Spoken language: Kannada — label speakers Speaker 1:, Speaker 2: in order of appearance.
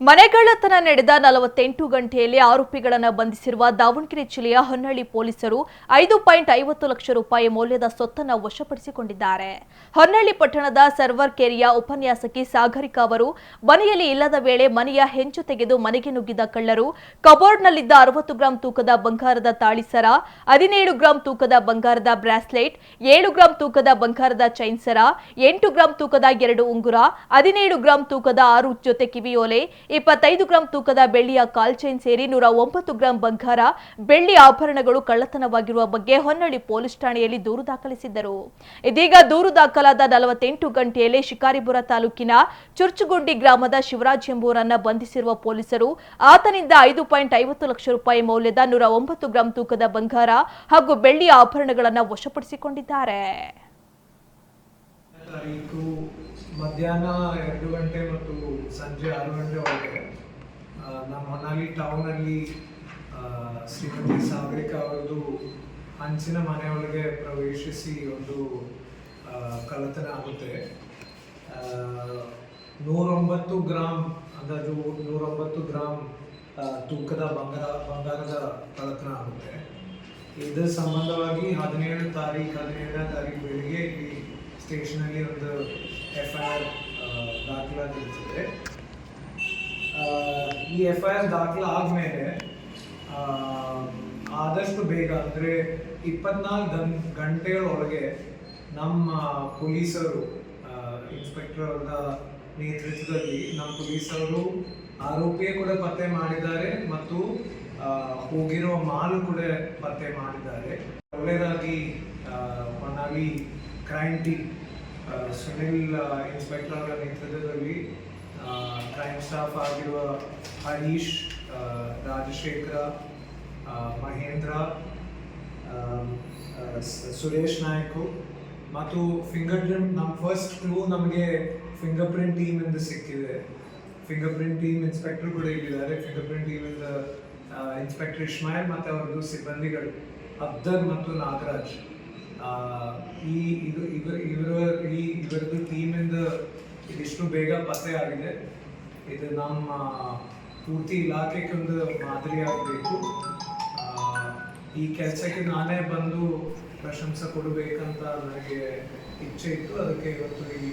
Speaker 1: ಮನೆಗಳ್ಳತನ ನಡೆದ ನಲವತ್ತೆಂಟು ಗಂಟೆಯಲ್ಲಿ ಆರೋಪಿಗಳನ್ನು ಬಂಧಿಸಿರುವ ದಾವಣಗೆರೆ ಜಿಲ್ಲೆಯ ಹೊನ್ನಳ್ಳಿ ಪೊಲೀಸರು ಐದು ಪಾಯಿಂಟ್ ಐವತ್ತು ಲಕ್ಷ ರೂಪಾಯಿ ಮೌಲ್ಯದ ಸೊತ್ತನ್ನು ವಶಪಡಿಸಿಕೊಂಡಿದ್ದಾರೆ. ಹೊನ್ನಳ್ಳಿ ಪಟ್ಟಣದ ಸರ್ವರ್ ಕೇರಿಯ ಉಪನ್ಯಾಸಕಿ ಸಾಗರಿಕ ಅವರು, ಮನೆಯಲ್ಲಿ ಇಲ್ಲದ ವೇಳೆ ಮನೆಯ ಹೆಂಚು ತೆಗೆದು ಮನೆಗೆ ನುಗ್ಗಿದ ಕಳ್ಳರು, ಕಬೋರ್ಡ್ನಲ್ಲಿದ್ದ ಅರವತ್ತು ಗ್ರಾಂ ತೂಕದ ಬಂಗಾರದ ತಾಳಿಸರ, ಹದಿನೇಳು ಗ್ರಾಂ ತೂಕದ ಬಂಗಾರದ ಬ್ರಾಸ್ಲೆಟ್, ಏಳು ಗ್ರಾಂ ತೂಕದ ಬಂಗಾರದ ಚೈನ್ಸರ ಎಂಟು ಗ್ರಾಂ ತೂಕದ ಎರಡು ಉಂಗುರ, ಹದಿನೇಳು ಗ್ರಾಂ ತೂಕದ ಆರು ಜೊತೆ ಕಿವಿಯೋಲೆ ಇಪ್ಪತ್ತೈದು ಗ್ರಾಂ ತೂಕದ ಬೆಳ್ಳಿಯ ಕಾಲ್ ಚೈನ್ ಸೇರಿ ನೂರ ಒಂಬತ್ತು ಗ್ರಾಂ ಬಂಗಾರ. ಬೆಳ್ಳಿ ಆಭರಣಗಳು ಕಳ್ಳತನವಾಗಿರುವ ಬಗ್ಗೆ ಹೊನ್ನಳ್ಳಿ ಪೊಲೀಸ್ ಠಾಣೆಯಲ್ಲಿ ದೂರು ದಾಖಲಿಸಿದ್ದರು. ಇದೀಗ ದೂರು ದಾಖಲಾದ ನಲವತ್ತೆಂಟು ಗಂಟೆಯಲ್ಲಿ ಶಿಕಾರಿಪುರ ತಾಲೂಕಿನ ಚುರ್ಚುಗುಂಡಿ ಗ್ರಾಮದ ಶಿವರಾಜ್ ಎಂಬುವರನ್ನ ಬಂಧಿಸಿರುವ ಪೊಲೀಸರು ಆತನಿಂದ ಐದು ಪಾಯಿಂಟ್ ಐವತ್ತು ಲಕ್ಷ ರೂಪಾಯಿ ಮೌಲ್ಯದ ನೂರ ಒಂಬತ್ತು ಗ್ರಾಂ ತೂಕದ ಬಂಗಾರ ಹಾಗೂ ಬೆಳ್ಳಿ ಆಭರಣಗಳನ್ನು ವಶಪಡಿಸಿಕೊಂಡಿದ್ದಾರೆ
Speaker 2: ತಾರೀಕು ಮಧ್ಯಾಹ್ನ ಎರಡು ಗಂಟೆ ಮತ್ತು ಸಂಜೆ ಆರು ಗಂಟೆ ಒಳಗೆ ನಮ್ಮ ಹೊನ್ನಾಳಿ ಟೌನಲ್ಲಿ ಶ್ರೀಮತಿ ಸಾಬ್ರಿಕ ಅವರದು ಹಂಚಿನ ಮನೆಯೊಳಗೆ ಪ್ರವೇಶಿಸಿ ಒಂದು ಕಳ್ಳತನ ಆಗುತ್ತೆ. ನೂರೊಂಬತ್ತು ಗ್ರಾಮ್ ಅಂದಾಜು ನೂರೊಂಬತ್ತು ಗ್ರಾಮ್ ತೂಕದ ಬಂಗಾರ, ಬಂಗಾರದ ಕಳ್ಳತನ ಆಗುತ್ತೆ. ಇದರ ಸಂಬಂಧವಾಗಿ ಹದಿನೇಳು ತಾರೀಕು ಹದಿನೇಳನೇ ತಾರೀಕು ಬೆಳಿಗ್ಗೆ ಇಲ್ಲಿ ಸ್ಟೇಷನಲ್ಲಿ ಒಂದು ಎಫ್ ಆರ್ ಈ ಎಫ್ ಐ ಆರ್ ದಾಖಲೆ ಆದಷ್ಟು ಬೇಗ ಅಂದರೆ ಇಪ್ಪತ್ನಾಲ್ಕು ಗನ್ ಗಂಟೆಗಳೊಳಗೆ ನಮ್ಮ ಪೊಲೀಸರು ಇನ್ಸ್ಪೆಕ್ಟರ್ ಅವರ ನೇತೃತ್ವದಲ್ಲಿ ನಮ್ಮ ಪೊಲೀಸರು ಆರೋಪಿಯ ಕೂಡ ಪತ್ತೆ ಮಾಡಿದ್ದಾರೆ ಮತ್ತು ಹೋಗಿರೋ ಹೋಗಿರುವ ಮಾಲು ಕೂಡ ಪತ್ತೆ ಮಾಡಿದ್ದಾರೆ. ಒಳ್ಳೆಯದಾಗಿ Honnali crime team Sunil inspector ಅವರ ನೇತೃತ್ವದಲ್ಲಿ ಕ್ರೈಮ್ ಸ್ಟಾಫ್ ಆಗಿರುವ ಹರೀಶ್ ರಾಜಶೇಖರ ಮಹೇಂದ್ರ ಸುರೇಶ್ ನಾಯ್ಕು ಮತ್ತು ಫಿಂಗರ್ ಪ್ರಿಂಟ್ ನಮ್ಮ ಫಸ್ಟ್ ಕ್ಲೂ ನಮಗೆ ಫಿಂಗರ್ ಪ್ರಿಂಟ್ ಟೀಮ್ ಎಂದು ಸಿಕ್ಕಿದೆ. ಫಿಂಗರ್ ಪ್ರಿಂಟ್ ಟೀಮ್ ಇನ್ಸ್ಪೆಕ್ಟರ್ ಕೂಡ ಇಲ್ಲಿದ್ದಾರೆ. ಫಿಂಗರ್ ಪ್ರಿಂಟ್ ಟೀಮಿಂದ ಇನ್ಸ್ಪೆಕ್ಟರ್ ಇಸ್ಮಾಯಿಲ್ ಮತ್ತು ಅವರದು ಸಿಬ್ಬಂದಿಗಳು ಅಬ್ದರ್ ಮತ್ತು ನಾಗರಾಜ್. ಈ ಇದು ಇವರು ಇವರ ಈ ಇವರದ್ದು ಟೀಮಿಂದ ಇದಿಷ್ಟು ಬೇಗ ಪತ್ತೆ ಆಗಿದೆ. ಇದು ನಮ್ಮ ಪೂರ್ತಿ ಇಲಾಖೆಗೆ ಒಂದು ಮಾದರಿ ಆಗಬೇಕು. ಈ ಕೆಲಸಕ್ಕೆ ನಾನೇ ಬಂದು ಪ್ರಶಂಸೆ ಕೊಡಬೇಕಂತ ನನಗೆ ಇಚ್ಛೆ ಇತ್ತು. ಅದಕ್ಕೆ ಇವತ್ತು ಈ